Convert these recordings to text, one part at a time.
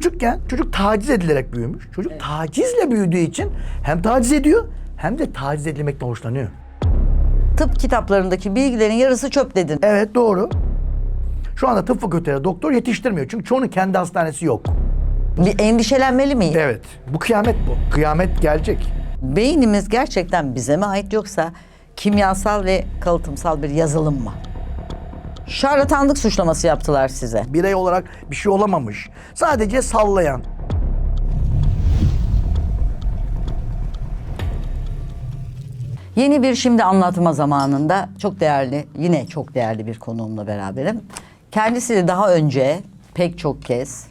küçükken çocuk taciz edilerek büyümüş. Çocuk tacizle büyüdüğü için hem taciz ediyor hem de taciz edilmekten hoşlanıyor. Tıp kitaplarındaki bilgilerin yarısı çöp dedin. Evet doğru. Şu anda tıp fakülteleri doktor yetiştirmiyor. Çünkü çoğunun kendi hastanesi yok. Bir endişelenmeli miyiz? Evet. Bu kıyamet bu. Kıyamet gelecek. Beynimiz gerçekten bize mi ait yoksa kimyasal ve kalıtımsal bir yazılım mı? Şarlatanlık suçlaması yaptılar size. Birey olarak bir şey olamamış. Sadece sallayan. Yeni bir şimdi anlatma zamanında çok değerli, yine çok değerli bir konuğumla beraberim. Kendisiyle daha önce pek çok kez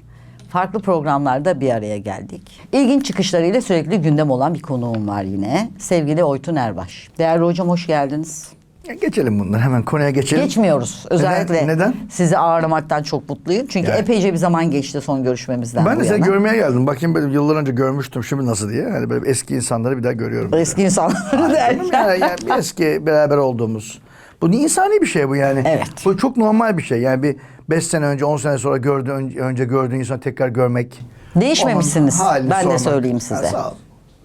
farklı programlarda bir araya geldik. İlginç çıkışlarıyla sürekli gündem olan bir konuğum var yine. Sevgili Oytun Erbaş. Değerli hocam hoş geldiniz. Ya geçelim bunları hemen konuya geçelim. Geçmiyoruz. Özellikle Neden? sizi ağırlamaktan çok mutluyum. Çünkü Yani- epeyce bir zaman geçti son görüşmemizden Ben bu de seni yana. görmeye geldim. Bakayım böyle yıllar önce görmüştüm şimdi nasıl diye. Hani böyle eski insanları bir daha görüyorum. Eski insanları Canım derken. yani, yani bir eski beraber olduğumuz. Bu ni- insani bir şey bu yani. Evet. Bu çok normal bir şey. Yani bir 5 sene önce 10 sene sonra gördüğün, önce, önce gördüğün insanı tekrar görmek. Değişmemişsiniz. onun halini Ben de sormak. söyleyeyim Ha, size. sağ ol.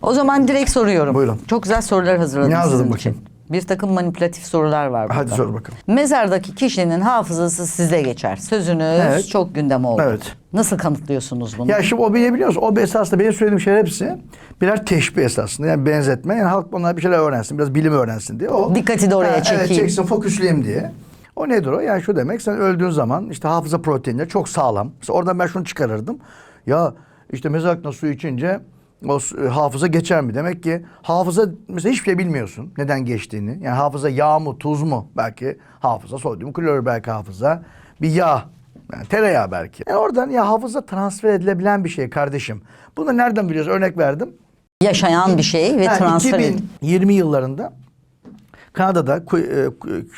O zaman direkt soruyorum. Buyurun. Çok güzel sorular hazırladım Ne hazırladın sizin bakayım? için. Bir takım manipülatif sorular var burada. Hadi sor bakalım. Mezardaki kişinin hafızası size geçer. Sözünüz Evet. çok gündem oldu. Evet. Nasıl kanıtlıyorsunuz bunu? Ya şimdi o beni biliyor musun? O esasında benim söylediğim şeyler hepsi birer teşbih esasında. Yani benzetme. Yani halk bunlar bir şeyler öğrensin. Biraz bilim öğrensin diye. O, Dikkati de oraya Evet çekeyim. çeksin fokusleyeyim diye. O nedir o? Yani şu demek sen öldüğün zaman işte hafıza proteinleri çok sağlam. Mesela oradan ben şunu çıkarırdım. Ya işte mezarlıkta su içince o e, hafıza geçer mi? Demek ki hafıza mesela hiçbir şey bilmiyorsun neden geçtiğini. Yani hafıza yağ mı tuz mu? Belki hafıza sodyum klorür belki hafıza. Bir yağ yani tereyağı belki. Yani oradan ya hafıza transfer edilebilen bir şey kardeşim. Bunu nereden biliyoruz? Örnek verdim. Yaşayan bir şey ve Ha, transfer ed- 2020 yıllarında Kanada'da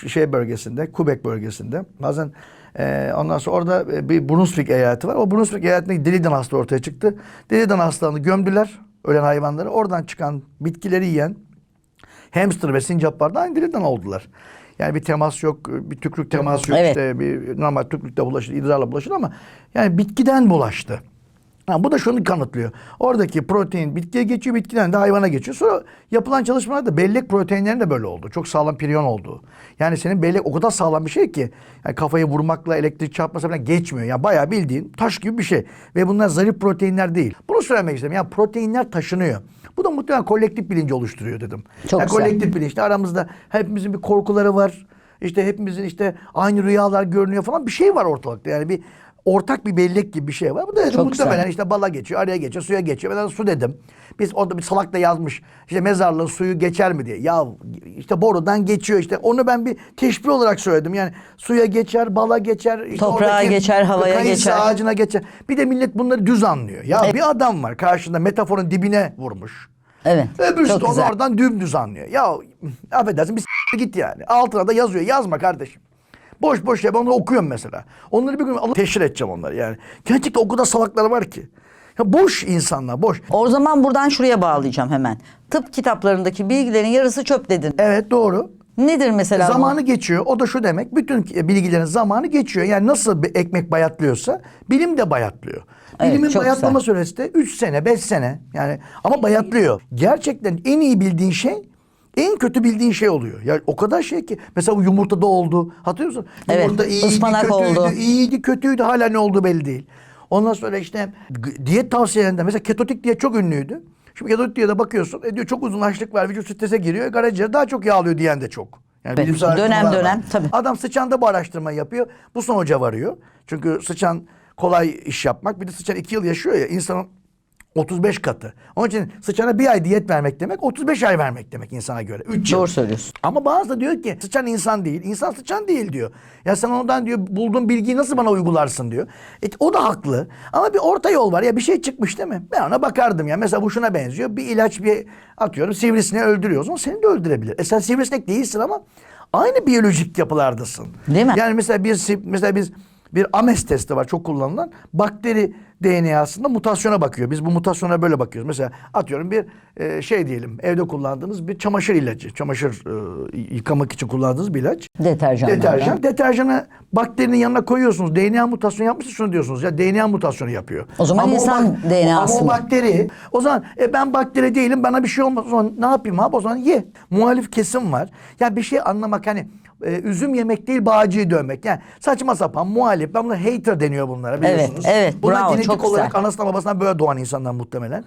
e, şey bölgesinde, Quebec bölgesinde bazen e, ondan sonra orada e, bir Brunswick eyaleti var. O Brunswick eyaletinde delidan hastalığı ortaya çıktı. Delidan hastalığını gömdüler ölen hayvanları. Oradan çıkan bitkileri yiyen hamster ve sincaplar da aynı delidan oldular. Yani bir temas yok, bir tükrük teması yok. Evet. İşte bir normal tükrükle bulaşır, idrarla bulaşır ama yani bitkiden bulaştı. Ha, bu da şunu kanıtlıyor. Oradaki protein bitkiye geçiyor, bitkiden de hayvana geçiyor. Sonra yapılan çalışmalarda bellek proteinlerin de böyle oldu. Çok sağlam priyon olduğu. Yani senin bellek o kadar sağlam bir şey ki yani kafayı vurmakla elektrik çarpması falan geçmiyor. Yani bayağı bildiğin taş gibi bir şey. Ve bunlar zarif proteinler değil. Bunu söylemek istedim. Yani proteinler taşınıyor. Bu da muhtemelen kolektif bilinci oluşturuyor dedim. Çok yani güzel. kolektif bilinç. İşte aramızda hepimizin bir korkuları var. İşte hepimizin işte aynı rüyalar görünüyor falan bir şey var ortalıkta. Yani bir ortak bir bellek gibi bir şey var. Bu da dedim, Çok muhtemelen güzel. işte bala geçiyor, araya geçiyor, suya geçiyor. Ben su dedim. Biz orada bir salak da yazmış. İşte mezarlığın suyu geçer mi diye. Ya işte borudan geçiyor işte. Onu ben bir teşbih olarak söyledim. Yani suya geçer, bala geçer. Işte Toprağa geçer, havaya kayısı geçer. ağacına geçer. Bir de millet bunları düz anlıyor. Ya bir adam var karşında metaforun dibine vurmuş. Evet. Öbürsü de onu oradan dümdüz anlıyor. Ya affedersin bir git yani. Altına da yazıyor. Yazma kardeşim. Boş boş şey ben onları okuyorum mesela. Onları bir gün alıp teşhir edeceğim onları yani. Gerçekten o kadar salaklar var ki. Ya boş insanlar boş. O zaman buradan şuraya bağlayacağım hemen. Tıp kitaplarındaki bilgilerin yarısı çöp dedin. Evet doğru. Nedir mesela bu? Zamanı geçiyor. O da şu demek. Bütün bilgilerin zamanı geçiyor. Yani nasıl bir ekmek bayatlıyorsa bilim de bayatlıyor. Evet, Bilimin çok bayatlama güzel. süresi de 3 sene, 5 sene. Yani ama bayatlıyor. Gerçekten en iyi bildiğin şey en kötü bildiğin şey oluyor. Ya o kadar şey ki mesela bu yumurtada oldu. Hatırlıyor musun? Evet, Yumurta iyiydi, ıspanak kötüydü, oldu. iyiydi, kötüydü. Hala ne olduğu belli değil. Ondan sonra işte diyet tavsiyelerinde mesela ketotik diyet çok ünlüydü. Şimdi ketotik diyete bakıyorsun. E diyor çok uzun açlık var. Vücut strese giriyor. Karaciğer daha çok yağlıyor diyen de çok. Yani Evet, bilimsel dönem araştırmalar dönem, var. tabii. Adam sıçanda bu araştırmayı yapıyor. Bu sonuca varıyor. Çünkü sıçan kolay iş yapmak. Bir de sıçan iki yıl yaşıyor ya. insanın 35 katı. Onun için sıçana bir ay diyet vermek demek 35 ay vermek demek insana göre. 3 yıl. Doğru söylüyorsun. Ama bazı da diyor ki sıçan insan değil. İnsan sıçan değil diyor. Ya sen ondan diyor bulduğun bilgiyi nasıl bana uygularsın diyor. E, o da haklı. Ama bir orta yol var. Ya bir şey çıkmış değil mi? Ben ona bakardım ya. Mesela bu şuna benziyor. Bir ilaç bir atıyorum sivrisineği öldürüyor. O seni de öldürebilir. E sen sivrisinek değilsin ama aynı biyolojik yapılardasın. Değil mi? Yani mesela bir mesela biz bir AMES testi var çok kullanılan. Bakteri DNA'sında mutasyona bakıyor. Biz bu mutasyona böyle bakıyoruz. Mesela atıyorum bir e, şey diyelim evde kullandığınız bir çamaşır ilacı. Çamaşır e, yıkamak için kullandığınız bir ilaç. Deterjanlardan. Deterjan. Deterjanı bakterinin yanına koyuyorsunuz. DNA mutasyonu yapmışsa şunu diyorsunuz. Ya DNA mutasyonu yapıyor. O zaman insan bak- DNA'sı Ama o bakteri. O zaman e, ben bakteri değilim bana bir şey olmaz. O zaman ne yapayım abi? O zaman ye. Muhalif kesim var. Ya bir şey anlamak hani e, üzüm yemek değil bağcıyı dövmek. Yani saçma sapan muhalif. Ben buna hater deniyor bunlara biliyorsunuz. evet, Bunlar bravo, genetik çok olarak güzel. anasından babasından böyle doğan insanlar muhtemelen.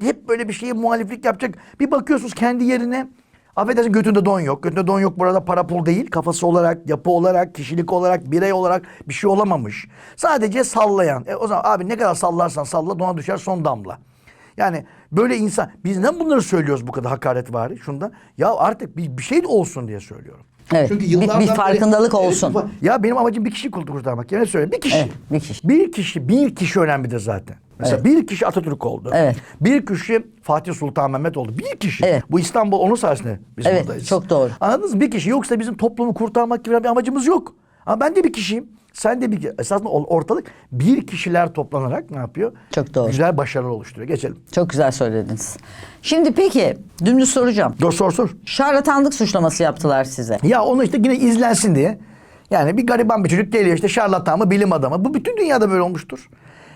Hep böyle bir şeye muhaliflik yapacak. Bir bakıyorsunuz kendi yerine Affedersin götünde don yok. Götünde don yok burada para pul değil. Kafası olarak, yapı olarak, kişilik olarak, birey olarak bir şey olamamış. Sadece sallayan. E, o zaman abi ne kadar sallarsan salla dona düşer son damla. Yani böyle insan biz neden bunları söylüyoruz bu kadar hakaret var şunda? Ya artık bir, bir şey de olsun diye söylüyorum. Evet, bir- bir yıllardan beri- farkındalık olsun. Ya benim amacım bir kişi kurtarmak. Yine söyleyeyim. Bir kişi. Evet, bir kişi. Bir kişi, bir kişi önemlidir zaten. Mesela Evet. bir kişi Atatürk oldu. Evet. Bir kişi Fatih Sultan Mehmet oldu. Bir kişi. Evet. Bu İstanbul onun sayesinde biz Evet, buradayız. çok doğru. Anladınız mı? Bir kişi. Yoksa bizim toplumu kurtarmak gibi bir amacımız yok. Ama ben de bir kişiyim. Sen de bir Esasında ortalık bir kişiler toplanarak ne yapıyor? Çok doğru. Güzel başarılar oluşturuyor. Geçelim. Çok güzel söylediniz. Şimdi peki dümdüz soracağım. Dur sor sor. Şarlatanlık suçlaması yaptılar size. Ya onu işte yine izlensin diye. Yani bir gariban bir çocuk geliyor işte şarlatan mı bilim adamı. Bu bütün dünyada böyle olmuştur.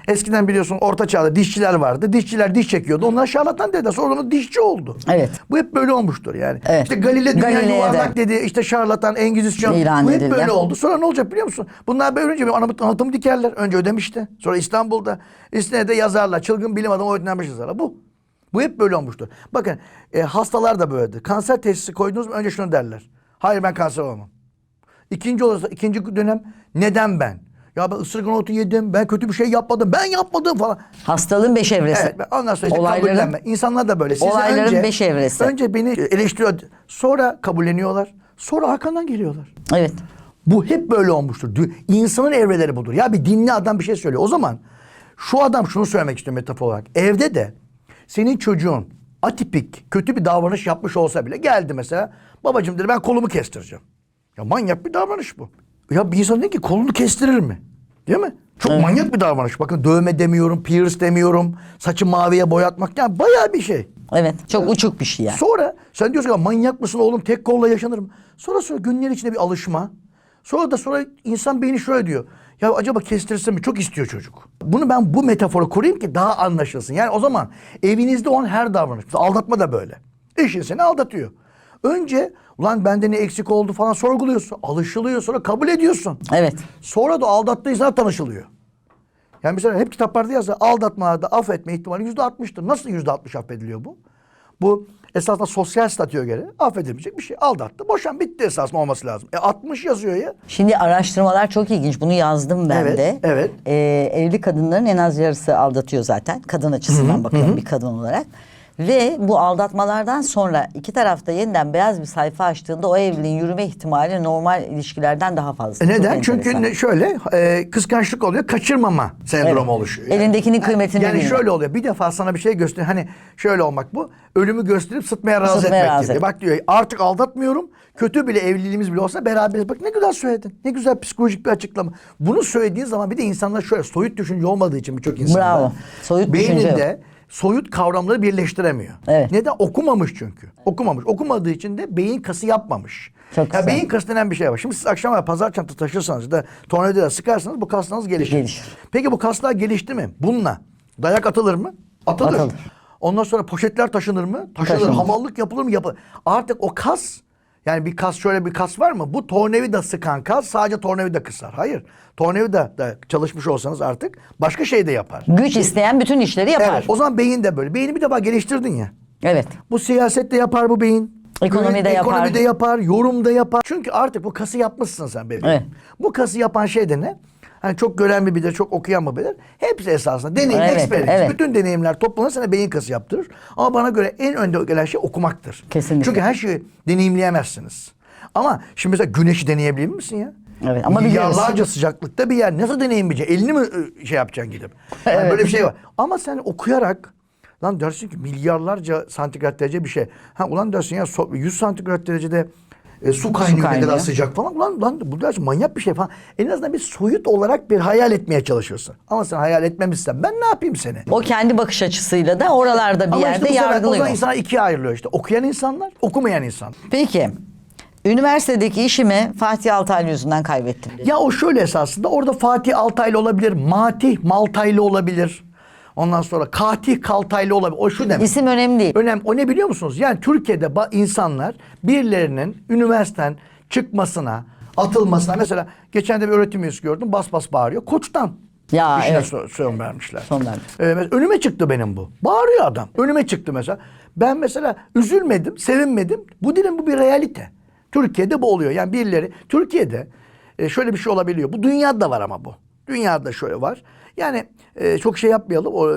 Eskiden biliyorsun orta çağda dişçiler vardı. Dişçiler diş çekiyordu. Onlar şarlatan dediler. Sonra da dişçi oldu. Evet. Bu hep böyle olmuştur yani. Evet. İşte Galile dünya Galile'ye yuvarlak de. dedi. İşte şarlatan, Engizisyon. İlan Bu hep edildi. böyle oldu. Sonra ne olacak biliyor musun? Bunlar böyle önce anıtımı dikerler. Önce ödemişti. Sonra İstanbul'da. Üstüne de yazarlar. Çılgın bilim adamı ödlenmiş yazarlar. Bu. Bu hep böyle olmuştur. Bakın e, hastalar da böyledir. Kanser teşhisi koydunuz mu önce şunu derler. Hayır ben kanser olamam. İkinci olursa ikinci dönem neden ben? Ya ben ısırgan otu yedim, ben kötü bir şey yapmadım, ben yapmadım falan. Hastalığın beş evresi. Evet, ondan sonra işte Olayların- kabullenme. İnsanlar da böyle. Sizi Olayların önce, beş evresi. Önce beni eleştiriyor, sonra kabulleniyorlar, sonra arkandan geliyorlar. Evet. Bu hep böyle olmuştur. Dü- İnsanın evreleri budur. Ya bir dinli adam bir şey söylüyor. O zaman şu adam şunu söylemek istiyor metafor olarak. Evde de senin çocuğun atipik, kötü bir davranış yapmış olsa bile geldi mesela. Babacım dedi ben kolumu kestireceğim. Ya manyak bir davranış bu. Ya bir insan dedi ki kolunu kestirir mi? Değil mi? Çok manyak bir davranış. Bakın dövme demiyorum, pierce demiyorum, saçı maviye boyatmak. Yani bayağı bir şey. Evet. Çok uçuk bir şey yani. Sonra sen diyorsun ya manyak mısın oğlum tek kolla yaşanır mı? Sonra sonra günler içinde bir alışma. Sonra da sonra insan beyni şöyle diyor. Ya acaba kestirse mi? Çok istiyor çocuk. Bunu ben bu metaforu kurayım ki daha anlaşılsın. Yani o zaman evinizde olan her davranış. Aldatma da böyle. Eşin seni aldatıyor. Önce ulan bende ne eksik oldu falan sorguluyorsun. Alışılıyor sonra kabul ediyorsun. Evet. Sonra da aldattığı insana tanışılıyor. Yani mesela hep kitaplarda yazar aldatmalarda affetme ihtimali yüzde altmıştır. Nasıl yüzde altmış affediliyor bu? Bu esasında sosyal statüye göre affedilmeyecek bir şey. Aldattı. Boşan bitti esasında olması lazım. E 60 yazıyor ya. Şimdi araştırmalar çok ilginç. Bunu yazdım ben Evet, de. evet. Ee, evli kadınların en az yarısı aldatıyor zaten. Kadın açısından bakıyorum bir kadın olarak. Ve bu aldatmalardan sonra iki tarafta yeniden beyaz bir sayfa açtığında o evliliğin yürüme ihtimali normal ilişkilerden daha fazla. E neden? Çünkü ne- şöyle e, kıskançlık oluyor. Kaçırmama sendromu Evet. oluşuyor. Elindekinin kıymetini Yani bilmiyor. şöyle oluyor. Bir defa sana bir şey göster. Hani şöyle olmak bu. Ölümü gösterip sıtmaya razı Sıtmaya etmek razı gibi. Bak diyor artık aldatmıyorum. Kötü bile evliliğimiz bile olsa beraberiz. Bak ne güzel söyledin. Ne güzel psikolojik bir açıklama. Bunu söylediğin zaman bir de insanlar şöyle soyut düşünce olmadığı için birçok insan. Bravo. Soyut düşünce beyninde soyut kavramları birleştiremiyor. Evet. Neden? Okumamış çünkü. Okumamış. Okumadığı için de beyin kası yapmamış. Çok ya güzel. beyin kası denen bir şey var. Şimdi siz akşam veya pazar çantası taşırsanız da tornavidayla sıkarsanız bu kaslarınız gelişir. Gelişir. Peki bu kaslar gelişti mi? Bununla dayak atılır mı? Atılır. Atılır. Ondan sonra poşetler taşınır mı? Taşınır. Taşınır. Hamallık yapılır mı? Yapılır. Artık o kas yani bir kas şöyle bir kas var mı? Bu tornavida sıkan kas sadece tornavida kısar. Hayır. Tornavida da çalışmış olsanız artık başka şey de yapar. Güç isteyen bütün işleri yapar. Evet. O zaman beyin de böyle. Beyni bir defa geliştirdin ya. Evet. Bu siyasette yapar bu beyin. Ekonomide Yönet- yapar. Ekonomide yapar, yorumda yapar. Çünkü artık bu kası yapmışsın sen benim. Evet. Bu kası yapan şey de ne? Hani çok gören mi bilir, çok okuyan mı bilir? Hepsi esasında deneyim, Evet, experience. evet. Bütün deneyimler toplanır sana beyin kası yaptırır. Ama bana göre en önde gelen şey okumaktır. Kesinlikle. Çünkü her şeyi deneyimleyemezsiniz. Ama şimdi mesela güneşi deneyebilir misin ya? Evet, ama. Milyarlarca sıcaklıkta bir yer. Nasıl deneyimleyeceksin? Elini mi ı, şey yapacaksın gidip? Yani Evet. Böyle bir şey var. Ama sen okuyarak Lan dersin ki milyarlarca santigrat derece bir şey. Ha ulan dersin ya so- 100 santigrat derecede E, su kaynıyor, ne kaynıyor. kadar sıcak falan. Ulan, lan bu da manyak bir şey falan. En azından bir soyut olarak bir hayal etmeye çalışıyorsun. Ama sen hayal etmemişsen ben ne yapayım seni? O kendi bakış açısıyla da oralarda bir Ama yerde işte yargılıyor. zaman insanlar ikiye ayrılıyor işte. Okuyan insanlar, okumayan insan. Peki. Üniversitedeki işimi Fatih Altaylı yüzünden kaybettim. Ya o şöyle esasında orada Fatih Altaylı olabilir, Matih Maltaylı olabilir. Ondan sonra Katih Kaltaylı olabilir. O şu demek. İsim önemli değil. Önem, o ne biliyor musunuz? Yani Türkiye'de insanlar birilerinin üniversiteden çıkmasına, atılmasına. Mesela geçen de bir öğretim üyesi gördüm. Bas bas bağırıyor. Koçtan. Ya, işine evet. so- son vermişler. Son vermiş. Ee, önüme çıktı benim bu. Bağırıyor adam. Önüme çıktı mesela. Ben mesela üzülmedim, sevinmedim. Bu dilin bu bir realite. Türkiye'de bu oluyor. Yani birileri Türkiye'de e, şöyle bir şey olabiliyor. Bu dünyada da var ama bu. Dünyada şöyle var. Yani e, çok şey yapmayalım. O, e,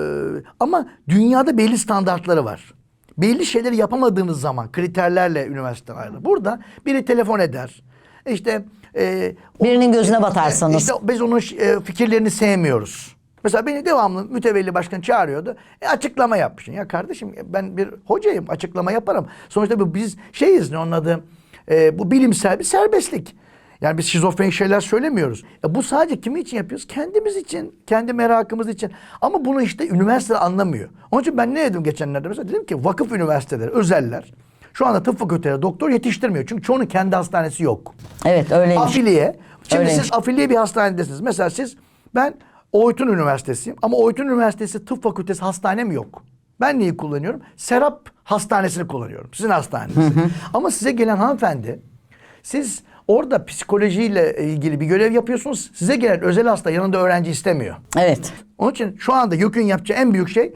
ama dünyada belli standartları var. Belli şeyleri yapamadığınız zaman kriterlerle üniversiteden ayrılır. Burada biri telefon eder. İşte e, Birinin gözüne batarsanız. işte biz onun e, fikirlerini sevmiyoruz. Mesela beni devamlı mütevelli başkan çağırıyordu. E, açıklama yapmışsın. Ya kardeşim ben bir hocayım açıklama yaparım. Sonuçta bu biz şeyiz ne onun adı e, bu bilimsel bir serbestlik. Yani biz şizofren şeyler söylemiyoruz. E, bu sadece kimi için yapıyoruz? Kendimiz için, kendi merakımız için. Ama bunu işte üniversite anlamıyor. Onun için ben ne dedim geçenlerde mesela dedim ki vakıf üniversiteleri, özeller şu anda tıp fakülteleri doktor yetiştirmiyor. Çünkü çoğunun kendi hastanesi yok. Evet öyleymiş. Afiliye. Şimdi Öyleymiş. siz afiliye bir hastanedesiniz. Mesela siz ben Oytun Üniversitesi'yim ama Oytun Üniversitesi Tıp Fakültesi hastanem yok. Ben neyi kullanıyorum? Serap Hastanesi'ni kullanıyorum. Sizin hastaneniz. Ama size gelen hanımefendi siz orada psikolojiyle ilgili bir görev yapıyorsunuz. Size gelen özel hasta yanında öğrenci istemiyor. Evet. Onun için şu anda YÖK'ün yapacağı en büyük şey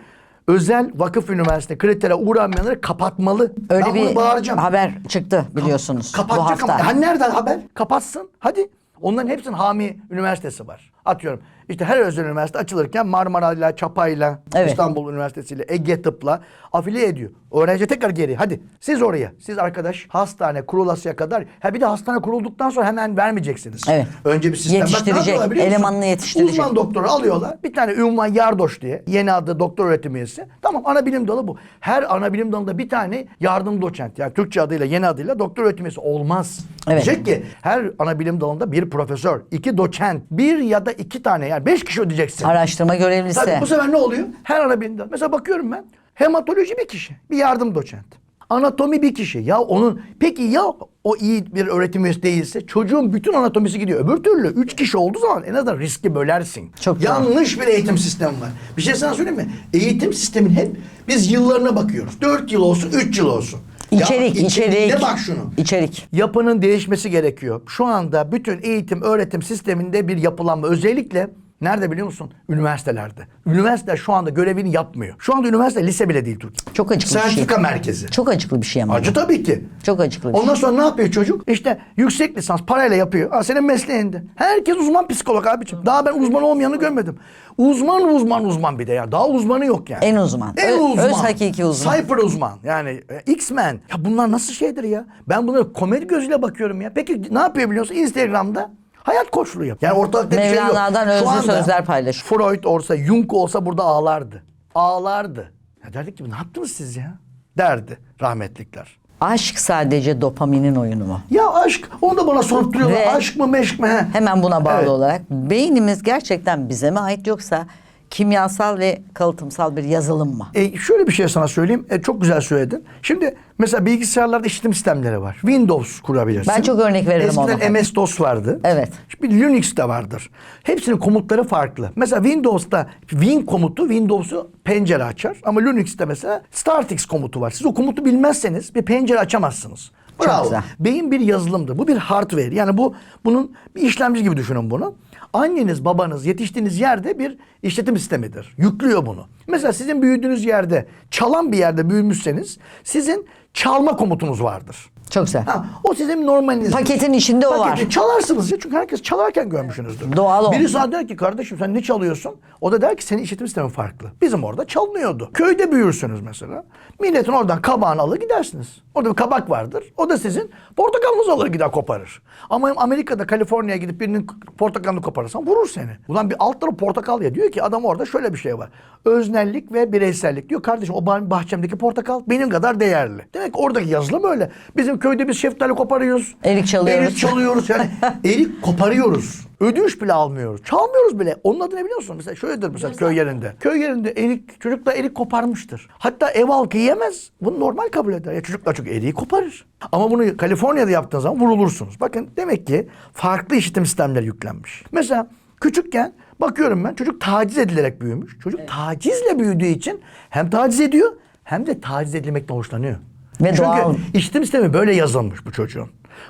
özel vakıf üniversite kritere uğramayanları kapatmalı. Öyle ben bir bağıracağım. haber çıktı biliyorsunuz bu Kapatacak hafta. ama. Hani nereden haber? Kapatsın. Hadi. Onların hepsinin hami üniversitesi var. Atıyorum. İşte her özel üniversite açılırken Marmara'yla, Çapa'yla, Evet. İstanbul Üniversitesi'yle, Ege Tıp'la afiliye ediyor. Öğrenci tekrar geri. Hadi siz oraya. Siz arkadaş hastane kurulasıya kadar. Ha bir de hastane kurulduktan sonra hemen vermeyeceksiniz. Evet. Önce bir sistem. Bak Yetiştirecek, musun? elemanını yetiştirecek. Uzman doktoru alıyorlar. Bir tane Ünvan Yardoş diye. Yeni adı doktor öğretim üyesi. Tamam ana bilim dalı bu. Her ana bilim dalında bir tane yardım doçent. Yani Türkçe adıyla yeni adıyla doktor öğretim üyesi olmaz. Evet. Diyecek ki her ana bilim dalında bir profesör, iki doçent, bir ya da iki tane yani beş kişi ödeyeceksin. Araştırma görevlisi. Tabii bu sefer ne oluyor? Her ana bilim dalı. Mesela bakıyorum ben. Hematoloji bir kişi. Bir yardım doçent. Anatomi bir kişi. Ya onun peki ya o iyi bir öğretim üyesi değilse çocuğun bütün anatomisi gidiyor. Öbür türlü üç kişi olduğu zaman en azından riski bölersin. Çok doğru. Yanlış bir eğitim sistemi var. Bir şey sana söyleyeyim mi? Eğitim sistemin hep biz yıllarına bakıyoruz. Dört yıl olsun, üç yıl olsun. İçerik, ya, içerik. bak şunu. İçerik. Yapının değişmesi gerekiyor. Şu anda bütün eğitim, öğretim sisteminde bir yapılanma. Özellikle nerede biliyor musun? Üniversitelerde. Üniversite şu anda görevini yapmıyor. Şu anda üniversite lise bile değil Türkiye. Çok acıklı bir şey. Sertifika merkezi. Çok acıklı bir şey ama. Acı tabii ki. Çok acıklı bir şey. Ondan sonra ne yapıyor çocuk? İşte yüksek lisans parayla yapıyor. Ha, senin mesleğinde. Herkes uzman psikolog abiciğim. Daha ben uzman olmayanı görmedim. Uzman uzman uzman bir de ya. Daha uzmanı yok yani. En uzman. En Ö- uzman. öz hakiki uzman. Cypher uzman. Yani e, X-Men. Ya bunlar nasıl şeydir ya? Ben bunlara komedi gözüyle bakıyorum ya. Peki ne yapıyor biliyorsun? Instagram'da hayat koçluğu yapıyor. Yani ortalıkta bir şey yok. Mevlana'dan özlü sözler paylaşıyor. Freud olsa, Jung olsa burada ağlardı. Ağlardı. Ya derdik ki ne yaptınız siz ya? Derdi rahmetlikler. Aşk sadece dopaminin oyunu mu? Ya aşk, onu da bana sorup duruyorlar. Ve- aşk mı meşk mi? He. Hemen buna bağlı Evet. olarak beynimiz gerçekten bize mi ait yoksa kimyasal ve kalıtımsal bir yazılım mı? E, şöyle bir şey sana söyleyeyim. E, çok güzel söyledin. Şimdi mesela bilgisayarlarda işletim sistemleri var. Windows kurabilirsin. Ben çok örnek veririm Eskiden ona. MS-DOS vardı. Evet. Şimdi Linux de vardır. Hepsinin komutları farklı. Mesela Windows'ta Win komutu Windows'u pencere açar. Ama Linux'te mesela StartX komutu var. Siz o komutu bilmezseniz bir pencere açamazsınız. Çok Bravo. güzel. Beyin bir yazılımdır. Bu bir hardware. Yani bu bunun bir işlemci gibi düşünün bunu. Anneniz, babanız yetiştiğiniz yerde bir işletim sistemidir. Yüklüyor bunu. Mesela sizin büyüdüğünüz yerde, çalan bir yerde büyümüşseniz sizin çalma komutunuz vardır. Çok güzel. Ha, o sizin normaliniz. Paketin içinde o var. Çalarsınız ya çünkü herkes çalarken görmüşsünüzdür. Doğal o. Biri sana der ki kardeşim sen ne çalıyorsun? O da der ki senin işletim sistemin farklı. Bizim orada çalınıyordu. Köyde büyürsünüz mesela. Milletin oradan kabağını alır gidersiniz. Orada bir kabak vardır. O da sizin portakalınızı alır gider koparır. Ama Amerika'da Kaliforniya'ya gidip birinin portakalını koparırsan vurur seni. Ulan bir alt tarafı portakal ya. Diyor ki adam orada şöyle bir şey var. Öznellik ve bireysellik. Diyor kardeşim o bahçemdeki portakal benim kadar değerli. Demek ki oradaki yazılım öyle. Bizim köyde biz şeftali koparıyoruz. Erik çalıyoruz. Erik çalıyoruz yani. erik koparıyoruz. Ödünç bile almıyoruz. Çalmıyoruz bile. Onun adı ne biliyor musun? Mesela şöyledir mesela köy yerinde. Köy yerinde erik, çocuklar erik koparmıştır. Hatta ev halkı yiyemez. Bunu normal kabul eder. Ya çocuklar çok eriği koparır. Ama bunu Kaliforniya'da yaptığınız zaman vurulursunuz. Bakın demek ki farklı işitim sistemleri yüklenmiş. Mesela küçükken bakıyorum ben çocuk taciz edilerek büyümüş. Çocuk tacizle büyüdüğü için hem taciz ediyor hem de taciz edilmekten hoşlanıyor. Ve Çünkü doğal. işitim sistemi böyle yazılmış bu çocuğun.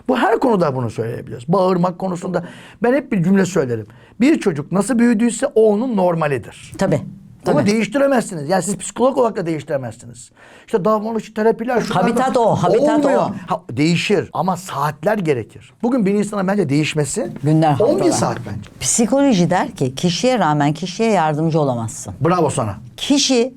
Bu her konuda bunu söyleyebiliriz. Bağırmak konusunda ben hep bir cümle söylerim. Bir çocuk nasıl büyüdüyse o onun normalidir. Tabii. Tabii. değiştiremezsiniz. Yani siz psikolog olarak da değiştiremezsiniz. İşte davranış terapiler şunlar Habitat da- o, habitat Olmuyor. o. Ha, değişir ama saatler gerekir. Bugün bir insana bence değişmesi Günler, 10 bin saat bence. Psikoloji der ki kişiye rağmen kişiye yardımcı olamazsın. Bravo sana. Kişi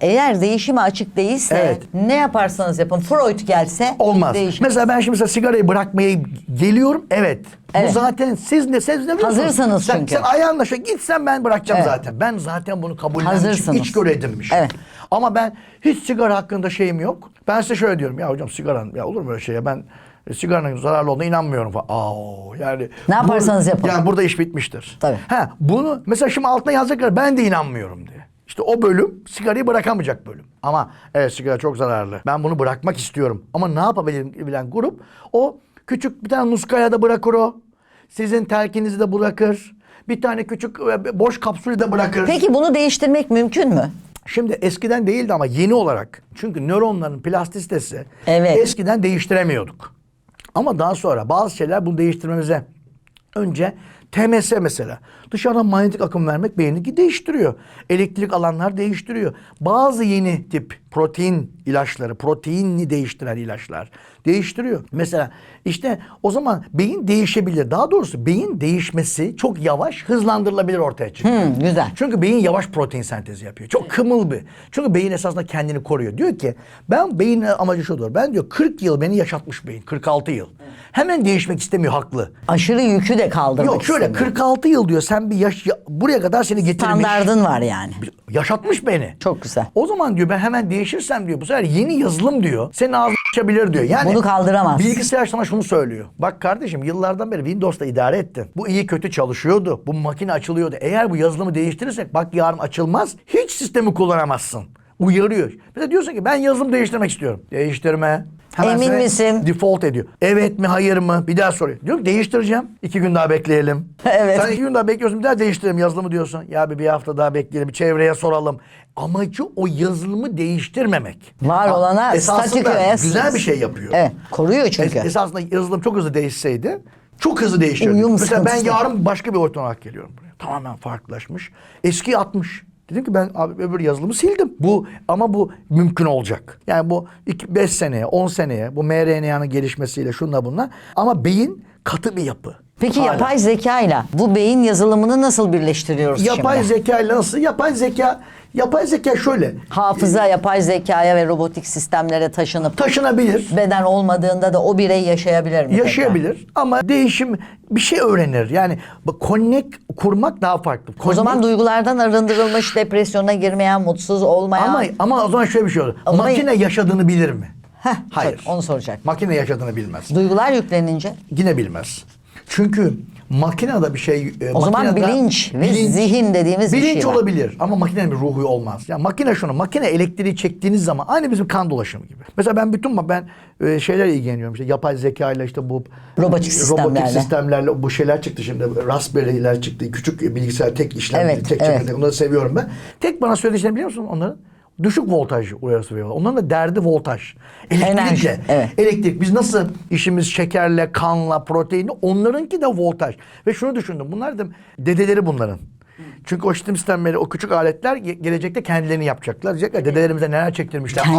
eğer değişime açık değilse Evet. ne yaparsanız yapın Freud gelse Olmaz. değişmez. Mesela ben şimdi mesela sigarayı bırakmaya geliyorum. Evet. Evet. Bu zaten siz ne siz ne biliyorsunuz? Hazırsınız sen, çünkü. Sen ayağınla şöyle gitsen ben bırakacağım Evet. zaten. Ben zaten bunu kabullenmişim. Hazırsınız. İçgörü edinmişim. Evet. Ama ben hiç sigara hakkında şeyim yok. Ben size şöyle diyorum. Ya hocam sigaran ya olur mu öyle şey ya ben e, sigaranın zararlı olduğuna inanmıyorum falan. Aa, yani Ne yaparsanız yapın. Yani burada iş bitmiştir. Tabii. Ha, bunu mesela şimdi altına yazacaklar ben de inanmıyorum diye. İşte o bölüm sigarayı bırakamayacak bölüm. Ama evet sigara çok zararlı. Ben bunu bırakmak istiyorum. Ama ne yapabilirim bilen grup o küçük bir tane nuskaya da bırakır o. Sizin telkinizi de bırakır. Bir tane küçük e, boş kapsülü de bırakır. Peki bunu değiştirmek mümkün mü? Şimdi eskiden değildi ama yeni olarak. Çünkü nöronların plastisitesi Evet. eskiden değiştiremiyorduk. Ama daha sonra bazı şeyler bunu değiştirmemize önce TMS mesela. Dışarıdan manyetik akım vermek beyni değiştiriyor. Elektrik alanlar değiştiriyor. Bazı yeni tip protein ilaçları, proteinini değiştiren ilaçlar değiştiriyor. Mesela işte o zaman beyin değişebilir. Daha doğrusu beyin değişmesi çok yavaş, hızlandırılabilir ortaya çıkıyor. Hmm, güzel. Çünkü beyin yavaş protein sentezi yapıyor. Çok kımıl bir. Çünkü beyin esasında kendini koruyor. Diyor ki ben beyin amacı şudur. Ben diyor 40 yıl beni yaşatmış beyin. 46 yıl. Hemen değişmek istemiyor haklı. Aşırı yükü de kaldırmak Yok şöyle istemiyor. 46 yıl diyor sen bir yaş ya- buraya kadar seni getirmiş. Standardın var yani. Yaşatmış beni. Çok güzel. O zaman diyor ben hemen değişirsem diyor bu sefer yeni yazılım diyor. Senin ağzını açabilir diyor. Yani Bunu kaldıramaz. Bilgisayar sana şunu söylüyor. Bak kardeşim yıllardan beri Windows'ta idare ettin. Bu iyi kötü çalışıyordu. Bu makine açılıyordu. Eğer bu yazılımı değiştirirsek bak yarın açılmaz. Hiç sistemi kullanamazsın. Uyarıyor. Mesela diyorsun ki ben yazılım değiştirmek istiyorum. Değiştirme. Emin seni misin? Default ediyor. Evet mi hayır mı? Bir daha soruyor. Diyorum ki değiştireceğim. İki gün daha bekleyelim. Evet. Sen iki gün daha bekliyorsun bir daha değiştirelim yazılımı diyorsun. Ya bir, bir hafta daha bekleyelim. Çevreye soralım. Amacı o yazılımı değiştirmemek. Var Ha, olana statükoya güzel bir şey yapıyor. Evet. Koruyor çünkü. Es- esasında yazılım çok hızlı değişseydi çok hızlı değişirdi. Uyum Mesela ben yarın başka bir ortam olarak geliyorum buraya. Tamamen farklılaşmış. Eski atmış. Dedim ki ben abi öbür yazılımı sildim. Bu ama bu mümkün olacak. Yani bu 5 seneye, 10 seneye bu mRNA'nın gelişmesiyle şunla bunla ama beyin katı bir yapı. Peki Hala. yapay zekayla bu beyin yazılımını nasıl birleştiriyoruz Yapay şimdi? zeka ile nasıl? Yapay zeka yapay zeka şöyle Hafıza yapay zekaya ve robotik sistemlere taşınıp taşınabilir. beden olmadığında da o birey yaşayabilir mi? Yaşayabilir ama değişim bir şey öğrenir. Yani bu connect kurmak daha farklı. O zaman Connect- duygulardan arındırılmış, depresyona girmeyen, mutsuz olmayan... ama ama o zaman şöyle bir şey olur. Ama- Makine yaşadığını bilir mi? Heh, Hayır. Onu soracak. Makine yaşadığını bilmez. Duygular yüklenince Yine bilmez. Çünkü makinede bir şey e, O zaman bilinç ve zihin dediğimiz bir bilinç şey var. olabilir ama makinenin bir ruhu olmaz. Ya makine şunu, makine elektriği çektiğiniz zaman aynı bizim kan dolaşımı gibi. Mesela ben bütün ben e, şeyler ilgileniyorum işte yapay zeka ile işte bu Robotik sistemlerle. robotik sistemlerle bu şeyler çıktı şimdi Raspberry'ler çıktı. Küçük bilgisayar tek işlemci, Evet, tek evet. çekirdek. Onları seviyorum ben. Tek bana söylediği şey biliyor musun onların? Düşük voltaj uyarısı veriyorlar. Onların da derdi voltaj. Elektrikle. Enerji, evet. Elektrik. Biz nasıl işimiz şekerle, kanla, proteinle onlarınki de voltaj. Ve şunu düşündüm. Bunlar da dedeleri bunların. Çünkü o işitim sistemleri, o küçük aletler ge- gelecekte kendilerini yapacaklar. Diyecekler dedelerimize neler çektirmişler. Kendi-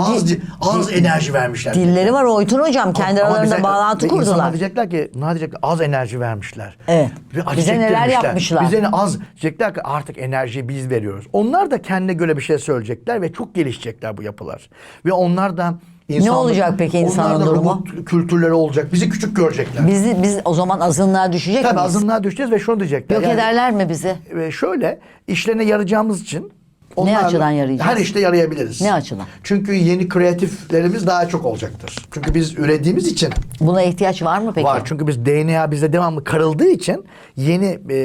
az, az enerji vermişler. dilleri var Oytun hocam. Kendi Ama aralarında bize- bağlantı ve insanlar kurdular. diyecekler ki, bunlar diyecekler az enerji vermişler. Evet. Ve acı Bize neler çektirmişler. yapmışlar. Bize ne az diyecekler ki artık enerjiyi biz veriyoruz. Onlar da kendine göre bir şey söyleyecekler ve çok gelişecekler bu yapılar. Ve onlar da insanlık- olacak peki insanın onlar durumu? robot kültürleri olacak. Bizi küçük görecekler. Bizi, biz o zaman azınlığa düşecek Tabii miyiz? azınlığa düşeceğiz ve şunu diyecekler. Yok yani- ederler mi bizi? ve şöyle işlerine yarayacağımız için Onlarla açıdan yarayacağız? Her işte yarayabiliriz. Ne açıdan? Çünkü yeni kreatiflerimiz daha çok olacaktır. Çünkü biz ürediğimiz için Buna ihtiyaç var mı peki? var. Çünkü biz DNA bize devamlı karıldığı için yeni e,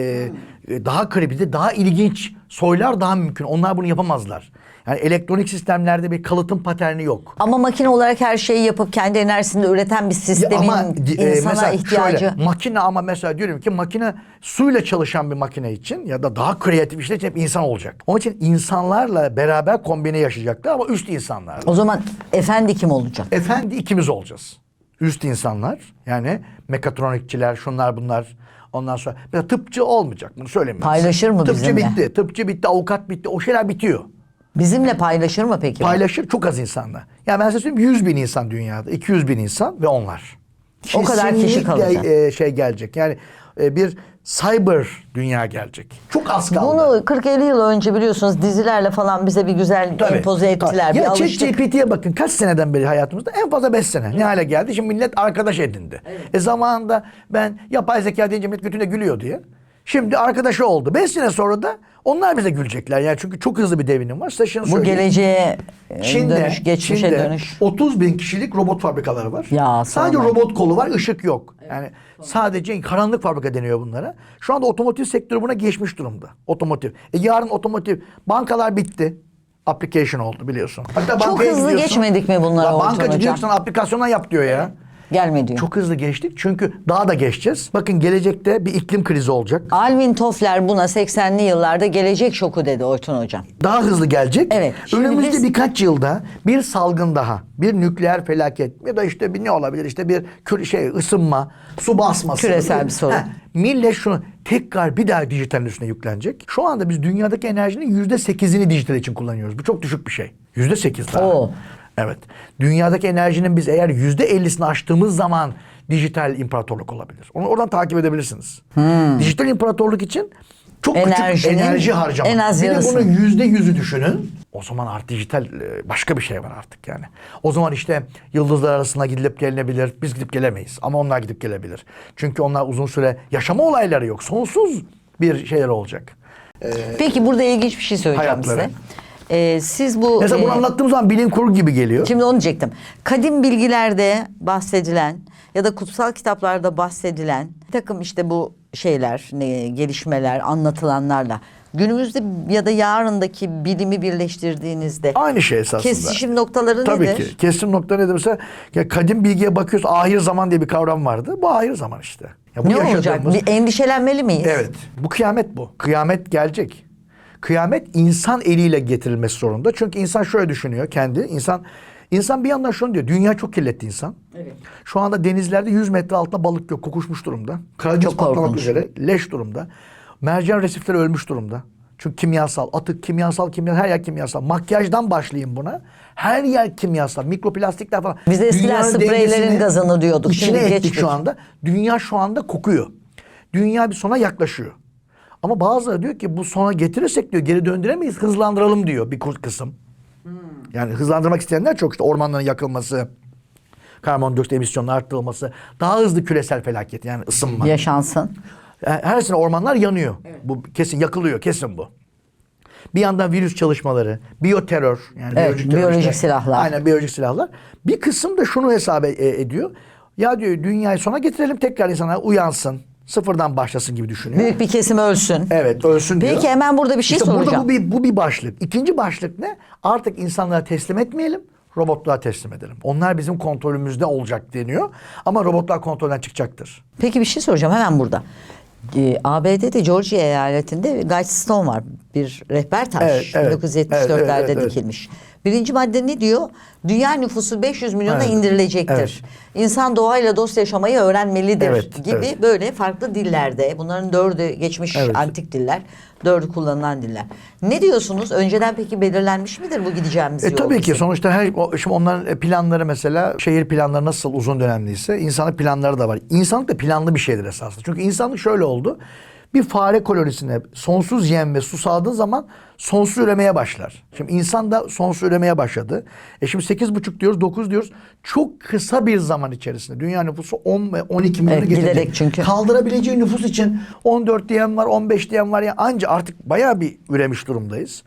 e, daha kreatif, daha ilginç soylar daha mümkün. Onlar bunu yapamazlar. Yani elektronik sistemlerde bir kalıtım paterni yok. Ama makine olarak her şeyi yapıp kendi enerjisini üreten bir Ya sistemin e, insana ihtiyacı. şöyle makine ama mesela diyorum ki makine suyla çalışan bir makine için ya da daha kreatif işler için hep insan olacak. Onun için insanlarla beraber kombine yaşayacaklar ama üst insanlar. O zaman efendi kim olacak? Efendi ikimiz olacağız. Üst insanlar yani mekatronikçiler şunlar bunlar. Ondan sonra mesela tıpçı olmayacak bunu size. Paylaşır mı Tıpçı bizimle? bitti. Tıpçı bitti, avukat bitti. O şeyler bitiyor. Bizimle paylaşır mı peki? Paylaşır çok az insanla. Yani ben size söyleyeyim 100 bin insan dünyada. 200 bin insan ve onlar. O kadar kişi kalacak. e, şey gelecek. Yani e, bir cyber dünya gelecek. Çok az kaldı. Bunu 40-50 yıl önce biliyorsunuz dizilerle falan bize bir güzel Tabii, empoze ettiler. Ya. ChatGPT'ye bakın kaç seneden beri hayatımızda en fazla 5 sene. Ne hale geldi? Şimdi millet arkadaş edindi. E zamanında ben yapay zeka deyince millet götüne gülüyor diye. Şimdi arkadaşı oldu. 5 sene sonra da onlar bize gülecekler. Yani çünkü çok hızlı bir devinim var. Size şunu Bu söyleyeyim. geleceğe e, Çin'de, dönüş, geçmişe Çin'de dönüş. 30 bin kişilik robot fabrikaları var. Ya, sadece sorma. robot kolu var, ışık yok. Yani sadece karanlık fabrika deniyor bunlara. Şu anda otomotiv sektörü buna geçmiş durumda. Otomotiv. E yarın otomotiv, bankalar bitti. Application oldu biliyorsun. Hatta Çok bankaya hızlı gidiyorsun. geçmedik mi bunlara Orçun Bankacı hocam? diyor ki sana aplikasyondan yap diyor ya. Gelme diyor. Çok hızlı geçtik çünkü daha da geçeceğiz. Bakın gelecekte bir iklim krizi olacak. Alvin Toffler buna 80'li yıllarda gelecek şoku dedi Orçun hocam. daha hızlı gelecek. Evet, Önümüzde biz- birkaç yılda bir salgın daha, bir nükleer felaket ya da işte bir ne olabilir işte bir kür, şey ısınma, su basması. Küresel bir sorun. Heh, millet şunu tekrar bir daha dijitalin üstüne yüklenecek. Şu anda biz dünyadaki enerjinin yüzde sekizini dijital için kullanıyoruz. Bu çok düşük bir şey. Yüzde sekiz daha. Oo. Evet. Dünyadaki enerjinin biz eğer yüzde ellisini aştığımız zaman dijital imparatorluk olabilir. Onu oradan takip edebilirsiniz. Dijital imparatorluk için çok küçük Hmm. Enerjinin enerji harcama. en az bir de yarısı. bunun yüzde yüzü düşünün. O zaman artık dijital e, başka bir şey var artık yani. O zaman işte yıldızlar arasında gidilip gelinebilir. Biz gidip gelemeyiz ama onlar gidip gelebilir. Çünkü onlar uzun süre yaşama olayları yok. Sonsuz bir şeyler olacak. Peki burada ilginç bir şey söyleyeceğim Hayatları. size. Ee, siz bu... Mesela bunu e, anlattığım zaman bilim kurgu gibi geliyor. Şimdi onu diyecektim. Kadim bilgilerde bahsedilen ya da kutsal kitaplarda bahsedilen bir takım işte bu şeyler, ne, gelişmeler, anlatılanlarla günümüzde ya da yarındaki bilimi birleştirdiğinizde Aynı şey esasında. kesişim noktaları Tabii nedir? ki. Kesim nokta nedir? Mesela ya kadim bilgiye bakıyoruz. Ahir zaman diye bir kavram vardı. Bu ahir zaman işte. Ya bu Ne olacak? yaşadığımız- Bir endişelenmeli miyiz? Evet. Bu kıyamet bu. Kıyamet gelecek. Kıyamet insan eliyle getirilmesi zorunda. Çünkü insan şöyle düşünüyor kendi. İnsan insan bir yandan şunu diyor. Dünya çok kirletti insan. Evet. Şu anda denizlerde 100 metre altında balık yok. Kokuşmuş durumda. Karadenіз Çok patlamak üzere. Leş durumda. Mercan resifleri ölmüş durumda. Çünkü kimyasal, atık, kimyasal, kimyasal, her yer kimyasal. Makyajdan başlayayım buna. Her yer kimyasal, mikroplastikler falan. Biz eskiden Dünyanın spreylerin dengesini gazını diyorduk. içine Şimdi ettik geçtik. şu anda. Dünya şu anda kokuyor. Dünya bir sona yaklaşıyor. Ama bazıları diyor ki bu sona getirirsek diyor geri döndüremeyiz hızlandıralım diyor bir kısım. Yani hızlandırmak isteyenler çok işte ormanların yakılması, karbondioksit emisyonunun arttırılması, daha hızlı küresel felaket yani ısınma. Yaşansın. Her sene ormanlar yanıyor. Bu kesin yakılıyor kesin bu. Bir yandan virüs çalışmaları, biyoterör yani Evet, biyolojik, biyolojik silahlar. Aynen biyolojik silahlar. Bir kısım da şunu hesap e- ediyor. Ya diyor dünyayı sona getirelim tekrar insanlar uyansın. Sıfırdan başlasın gibi düşünüyor. Büyük bir kesim ölsün. Evet ölsün diyor. Peki hemen burada bir şey işte soracağım. Burada bu bir, bu bir başlık. İkinci başlık ne? Artık insanlara teslim etmeyelim. Robotlara teslim edelim. Onlar bizim kontrolümüzde olacak deniyor. Ama robotlar kontrolden çıkacaktır. Peki bir şey soracağım hemen burada. Ee, ABD'de Georgia eyaletinde Guidestone var. Bir rehber taş. Evet, evet. 1974'lerde Evet, evet, evet. Birinci madde ne diyor? Dünya nüfusu 500 milyona Evet. indirilecektir. Evet. İnsan doğayla dost yaşamayı öğrenmelidir Evet, gibi evet. böyle farklı dillerde. Bunların dördü geçmiş Evet. antik diller. Dördü kullanılan diller. Ne diyorsunuz? Önceden peki belirlenmiş midir bu gideceğimiz E yol tabii ki bizim? sonuçta her şimdi onların planları mesela şehir planları nasıl uzun dönemliyse insanlık planları da var. İnsanlık da planlı bir şeydir esasında. Çünkü insanlık şöyle oldu. Bir fare kolonisine sonsuz yem ve su sağladığın zaman sonsuz üremeye başlar. Şimdi insan da sonsuz üremeye başladı. E şimdi 8,5 diyoruz, 9 diyoruz. Çok kısa bir zaman içerisinde dünya nüfusu 10 ve 12 milyonu Evet, giderek çünkü. Kaldırabileceği nüfus için 14 diyen var, 15 diyen var ya anca artık bayağı bir üremiş durumdayız.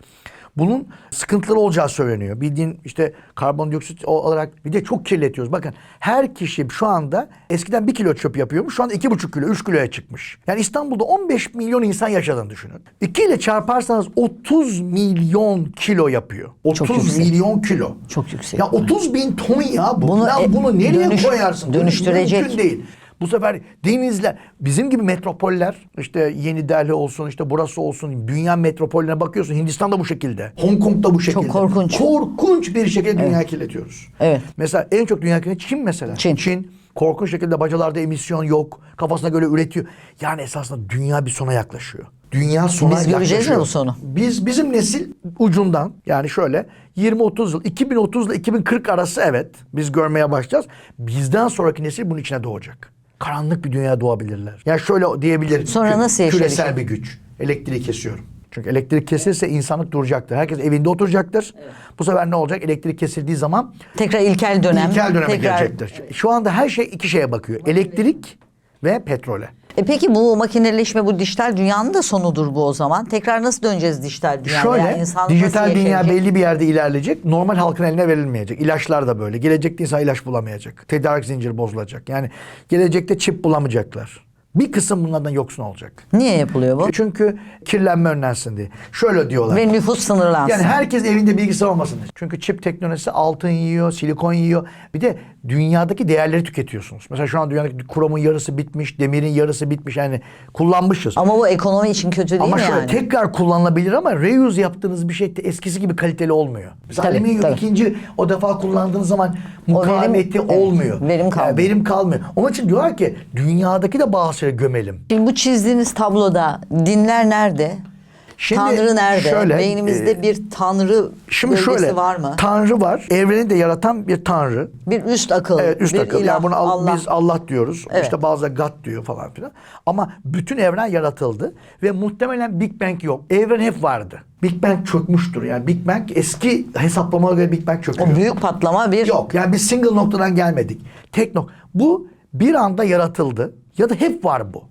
Bunun sıkıntıları olacağı söyleniyor. Bildiğin işte karbondioksit olarak bir de çok kirletiyoruz. Bakın her kişi şu anda eskiden bir kilo çöp yapıyormuş. Şu anda iki buçuk kilo, üç kiloya çıkmış. Yani İstanbul'da 15 milyon insan yaşadığını düşünün. 2 ile çarparsanız 30 milyon kilo yapıyor. 30 yüksek. milyon kilo. Çok yüksek. Ya 30 bin ton ya bu. Bunu ya e, bunu nereye dönüş- koyarsın? Dönüştürecek. Mümkün değil. Bu sefer denizler, bizim gibi metropoller, işte Yeni Delhi olsun, işte burası olsun, dünya metropollerine bakıyorsun. Hindistan'da bu şekilde, Hong Kong'da bu şekilde. korkunç. Korkunç bir şekilde dünya kirletiyoruz. Evet. Mesela en çok dünya kirleten Çin mesela. Çin. Çin korkunç şekilde bacalarda emisyon yok. Kafasına göre üretiyor. Yani esasında dünya bir sona yaklaşıyor. Dünya sona Biz göreceğiz mi bu sonu? Biz bizim nesil ucundan yani şöyle 20-30 yıl 2030 ile 2040 arası evet biz görmeye başlayacağız. Bizden sonraki nesil bunun içine doğacak. Karanlık bir dünya doğabilirler. Yani şöyle diyebilirim. Sonra kü- nasıl Küresel yaşayacak? bir güç. Elektriği kesiyorum. Çünkü elektrik kesilirse insanlık duracaktır. Herkes evinde oturacaktır. Bu sefer ne olacak? Elektrik kesildiği zaman Tekrar ilkel dönem. İlkel döneme tekrar... gelecektir. Şu anda her şey iki şeye bakıyor. Elektrik ve petrole. E peki bu makineleşme, bu dijital dünyanın da sonudur bu o zaman. Tekrar nasıl döneceğiz dijital dünyaya? Şöyle Yani dijital dünya belli bir yerde ilerleyecek. Normal halkın eline verilmeyecek. İlaçlar da böyle. Gelecekte insan ilaç bulamayacak. Tedarik zinciri bozulacak. Yani gelecekte çip bulamayacaklar. Bir kısım bunlardan yoksun olacak. Niye yapılıyor bu? Çünkü kirlenme önlensin diye. Şöyle diyorlar. Ve nüfus sınırlansın. Yani herkes evinde bilgisayar olmasın. diye. Çünkü çip teknolojisi altın yiyor, silikon yiyor. Bir de dünyadaki değerleri tüketiyorsunuz. Mesela şu an dünyadaki kromun yarısı bitmiş, demirin yarısı bitmiş. Yani kullanmışız. Ama bu ekonomi için kötü değil Ama mi şöyle yani? tekrar kullanılabilir ama reuse yaptığınız bir şey de eskisi gibi kaliteli olmuyor. Mesela Tabii, alüminyum tabii. ikinci o defa kullandığınız zaman mukavemeti olmuyor. verim Yani kalmıyor. verim kalmıyor. Onun için diyorlar ki dünyadaki de bazı gömelim. Şimdi bu çizdiğiniz tabloda dinler nerede? Şimdi tanrı nerede? şöyle, Beynimizde e, bir tanrı Şimdi şöyle var mı? Tanrı var. Evreni de yaratan bir tanrı. bir üst akıl, Evet üst bir akıl. ilah, Yani bunu al- Allah. biz Allah diyoruz. Evet. İşte bazı God diyor falan filan. Ama bütün evren yaratıldı ve muhtemelen Big Bang yok. Evren hep vardı. Big Bang çökmüştür. Yani Big Bang eski hesaplamalara göre Big Bang çöküyor. O büyük patlama bir Yok yani biz single noktadan gelmedik. Tek nok. Bu bir anda yaratıldı ya da hep var bu.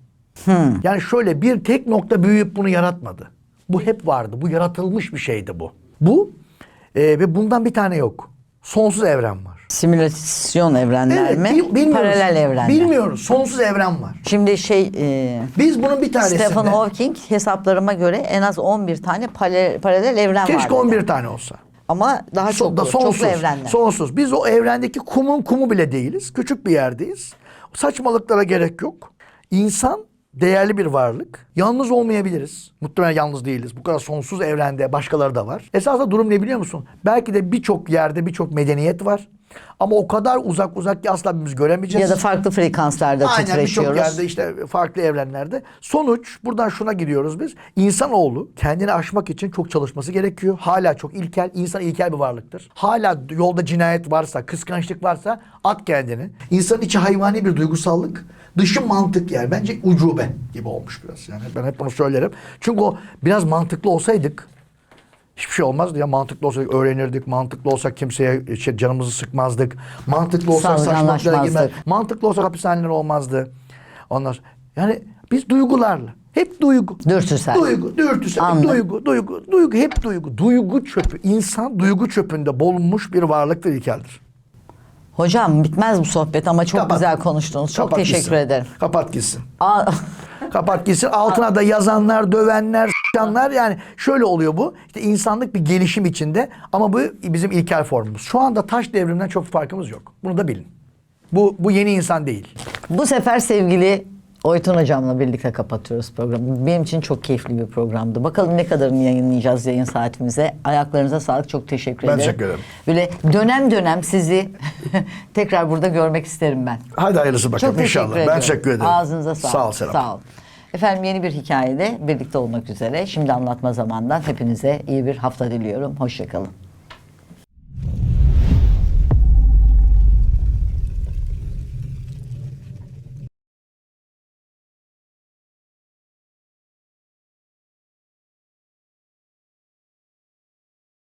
Hmm. Yani şöyle bir tek nokta büyüyüp bunu yaratmadı. Bu hep vardı. Bu yaratılmış bir şeydi bu. Bu e, ve bundan bir tane yok. Sonsuz evren var. simülasyon evrenler mi? bil- bilmiyoruz. Paralel evrenler. Bilmiyoruz. Sonsuz evren var. Şimdi şey e, Biz bunun bir tanesinde Stephen Hawking hesaplarıma göre en az 11 tane pale- paralel evren var. keşke dedi. 11 tane olsa. Ama daha çok da sonsuz. çoklu evrenler. Sonsuz. Biz o evrendeki kumun kumu bile değiliz. Küçük bir yerdeyiz. Saçmalıklara gerek yok. İnsan değerli bir varlık. Yalnız olmayabiliriz. Muhtemelen yalnız değiliz. Bu kadar sonsuz evrende başkaları da var. Esasında durum ne biliyor musun? Belki de birçok yerde birçok medeniyet var. Ama o kadar uzak uzak ki asla biz göremeyeceğiz. ya da farklı frekanslarda Aynen birçok titreşiyoruz. yerde işte farklı evrenlerde. Sonuç buradan şuna gidiyoruz biz. İnsanoğlu kendini aşmak için çok çalışması gerekiyor. Hala çok ilkel. İnsan ilkel bir varlıktır. Hala yolda cinayet varsa, kıskançlık varsa at kendini. İnsanın içi hayvani bir duygusallık. Dışı mantık yani. Bence ucube gibi olmuş biraz. Yani ben hep bunu söylerim. Çünkü o biraz mantıklı olsaydık Hiçbir şey olmazdı ya mantıklı olsak öğrenirdik, mantıklı olsak kimseye şey, canımızı sıkmazdık, mantıklı olsak saçmalıklara girmez, mantıklı olsak hapishaneler olmazdı. Sonra, yani biz duygularla, hep duygu. Dürtüsel. Duygu, dürtüsel, Anladım. duygu, duygu, duygu, hep duygu. Duygu çöpü. İnsan duygu çöpünde bulunmuş bir varlıktır, ilkeldir. Hocam bitmez bu sohbet ama çok Kapat. güzel konuştunuz. Çok Kapat teşekkür gitsin. ederim. Kapat gitsin. Kapat gitsin. Altına da yazanlar, dövenler, s**anlar yani şöyle oluyor bu. İşte insanlık bir gelişim içinde ama bu bizim ilkel formumuz. Şu anda taş devriminden çok farkımız yok. Bunu da bilin. Bu bu yeni insan değil. bu sefer sevgili Oytun hocamla birlikte kapatıyoruz programı. Benim için çok keyifli bir programdı. Bakalım ne kadarını yayınlayacağız yayın saatimize. Ayaklarınıza sağlık. Çok teşekkür Ben ederim. teşekkür ederim. Böyle dönem dönem sizi tekrar burada görmek isterim ben. Hadi hayırlısı bakalım Çok inşallah. ederim. Ben teşekkür ederim. Ağzınıza sağlık. Sağ ol Serap. Sağ ol. Efendim yeni bir hikayede birlikte olmak üzere. Şimdi anlatma zamandan hepinize iyi bir hafta diliyorum. Hoşçakalın.